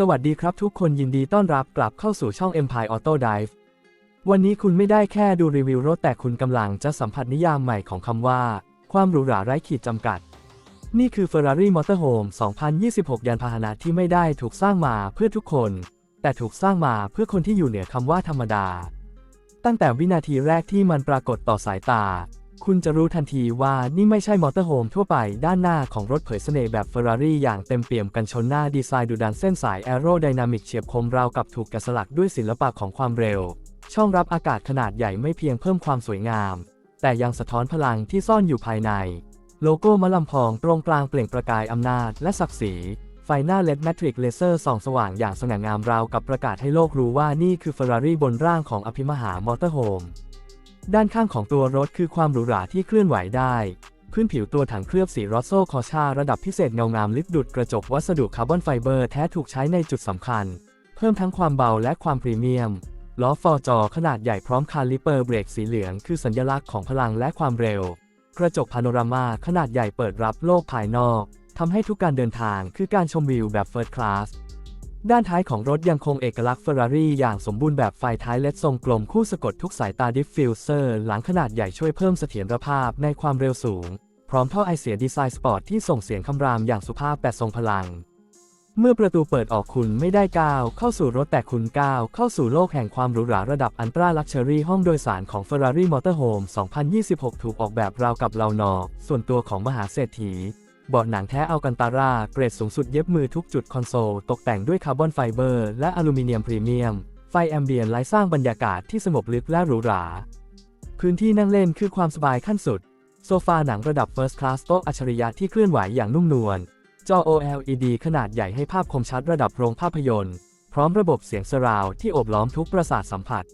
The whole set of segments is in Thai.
สวัสดีครับทุกคนยินดีต้อนรับกลับเข้าสู่ช่อง Empire Auto Dive วันนี้คุณไม่ได้แค่ดูรีวิวรถแต่คุณกำลังจะสัมผัสนิยามใหม่ของคำว่า ความหรูหราไร้ขีดจำกัด นี่คือ Ferrari Motorhome 2026 ยานพาหนะที่ไม่ได้ถูกสร้างมาเพื่อทุกคน แต่ถูกสร้างมาเพื่อคนที่อยู่เหนือคำว่าธรรมดา ตั้งแต่วินาทีแรกที่มันปรากฏต่อสายตา คุณจะรู้ทันทีว่านี่ไม่ใช่มอเตอร์โฮมทั่วไปด้านหน้าของรถเผยเสน่ห์แบบ Ferrari อย่างเต็มเปี่ยมกันชนหน้าดีไซน์ดุดันเส้นสายแอโรไดนามิกเฉียบคมราวกับถูกแกะสลักด้วยศิลปะของความเร็ว ช่องรับอากาศขนาดใหญ่ไม่เพียงเพิ่มความสวยงาม แต่ยังสะท้อนพลังที่ซ่อนอยู่ภายใน โลโก้มะลำพองตรงกลางเปล่งประกายอำนาจและศักดิ์ศรีไฟหน้าเลดแมทริกเลเซอร์ส่องสว่างอย่างสง่างามราวกับประกาศให้โลกรู้ว่านี่คือ Ferrari บนร่างของอภิมหามอเตอร์โฮม ด้านข้างของตัวรถคือความหรูหราที่เคลื่อนไหวได้ พื้นผิวตัวถังเคลือบสีรอสโซคอชาระดับพิเศษเงางามลิปดุดกระจกวัสดุคาร์บอนไฟเบอร์แท้ถูกใช้ในจุดสำคัญ เพิ่มทั้งความเบาและความพรีเมียม ล้อฟอร์จอขนาดใหญ่พร้อมคาลิเปอร์เบรกสีเหลืองคือสัญลักษณ์ของพลังและความเร็ว กระจกพาโนรามาขนาดใหญ่เปิดรับโลกภายนอกทำให้ทุกการเดินทางคือการชมวิวแบบเฟิร์สคลาส ด้านท้ายของรถยังคงเอกลักษณ์เฟอร์รารี่อย่างสมบูรณ์แบบไฟท้ายเลดทรงกลมคู่สะกดทุกสายตาดิฟฟิวเซอร์หลังขนาดใหญ่ช่วยเพิ่มเสถียรภาพในความเร็วสูง พร้อมท่อไอเสียดีไซน์สปอร์ตที่ส่งเสียงคำรามอย่างสุภาพแต่ทรงพลัง เมื่อประตูเปิดออกคุณไม่ได้ก้าวเข้าสู่รถแต่คุณก้าวเข้าสู่โลกแห่งความหรูหราระดับอันตราลักชัวรี่ห้องโดยสารของ Ferrari Motorhome 2026 ถูกออกแบบราวกับเรานอส่วนตัวของมหาเศรษฐี เบาะหนังแท้อัลกันตาราเกรดสูงสุดเย็บมือทุกจุดคอนโซล ตกแต่งด้วยคาร์บอนไฟเบอร์และอลูมิเนียมพรีเมียม ไฟแอมเบียนไลท์สร้างบรรยากาศที่สงบลึกและหรูหรา พื้นที่นั่งเล่นคือความสบายขั้นสุด โซฟาหนังระดับ First Class โต๊ะอัจฉริยะที่เคลื่อนไหวอย่างนุ่มนวล จอ OLED ขนาดใหญ่ให้ภาพคมชัดระดับโรงภาพยนตร์ พร้อมระบบเสียงสราวที่โอบล้อมทุกประสาทสัมผัส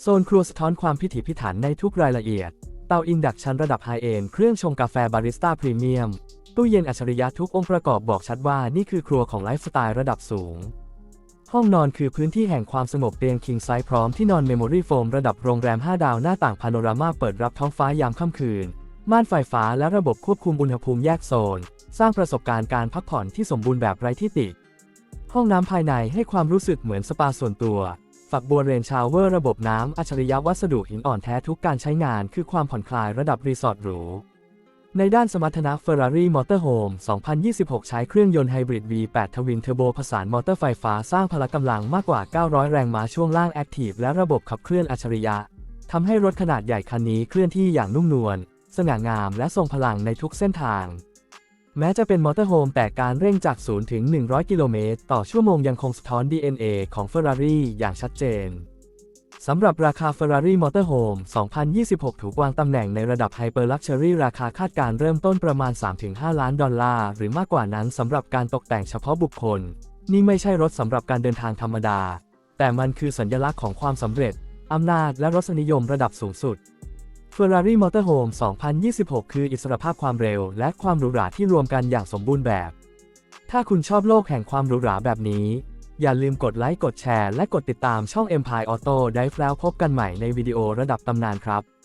โซนครัวสะท้อนความพิถีพิถันในทุกรายละเอียด เตาอินดักชันระดับไฮเอนเครื่องชงกาแฟบาริสต้าพรีเมียม ตู้เย็นอัจฉริยะทุกองค์ประกอบบอกชัดว่านี่คือครัวของไลฟ์สไตล์ระดับสูง ห้องนอนคือพื้นที่แห่งความสงบเตียงคิงไซส์พร้อมที่นอนเมมโมรี่โฟมระดับโรงแรม 5 ดาวหน้าต่างพาโนรามาเปิดรับท้องฟ้ายามค่ำคืน ม่านไฟฟ้าและระบบควบคุมอุณหภูมิแยกโซน สร้างประสบการณ์การพักผ่อนที่สมบูรณ์แบบไร้ที่ติ ห้องน้ำภายในให้ความรู้สึกเหมือนสปาส่วนตัวฝักบัวเรนชาวเวอร์ระบบน้ำอัจฉริยะวัสดุหินอ่อนแท้ทุกการใช้งานคือความผ่อนคลายระดับรีสอร์ทหรู ในด้านสมรรถนะ Ferrari Motorhome 2026 ใช้เครื่องยนต์ไฮบริด V8 ทวินเทอร์โบผสานมอเตอร์ไฟฟ้าสร้างพละกำลังมากกว่า 900 แรงม้าช่วงล่างแอคทีฟและระบบขับเคลื่อนอัจฉริยะทำให้รถขนาดใหญ่คันนี้เคลื่อนที่อย่างนุ่มนวล สง่างามและทรงพลังในทุกเส้นทาง แม้จะเป็นมอเตอร์โฮมแต่การเร่งจาก 0 ถึง 100 กิโลเมตร ต่อชั่วโมงยังคงสะท้อน DNA ของ Ferrari อย่างชัดเจน สำหรับราคา Ferrari Motorhome 2026 ถูกวางตำแหน่งในระดับ Hyper Luxury ราคาคาดการเริ่มต้นประมาณ 3-5 ล้านดอลลาร์ หรือมากกว่านั้นสำหรับการตกแต่งเฉพาะบุคคล นี่ไม่ใช่รถสำหรับการเดินทางธรรมดา แต่มันคือสัญลักษณ์ของความสำเร็จ อำนาจและรสนิยมระดับสูงสุด Ferrari Motorhome 2026 คืออิสรภาพความเร็ว และความหรูหราที่รวมกันอย่างสมบูรณ์แบบ ถ้าคุณชอบโลกแห่งความหรูหราแบบนี้ อย่าลืมกดไลค์กดแชร์และกดติดตามช่อง Empire Auto Dive แล้วพบกันใหม่ในวิดีโอระดับตำนานครับ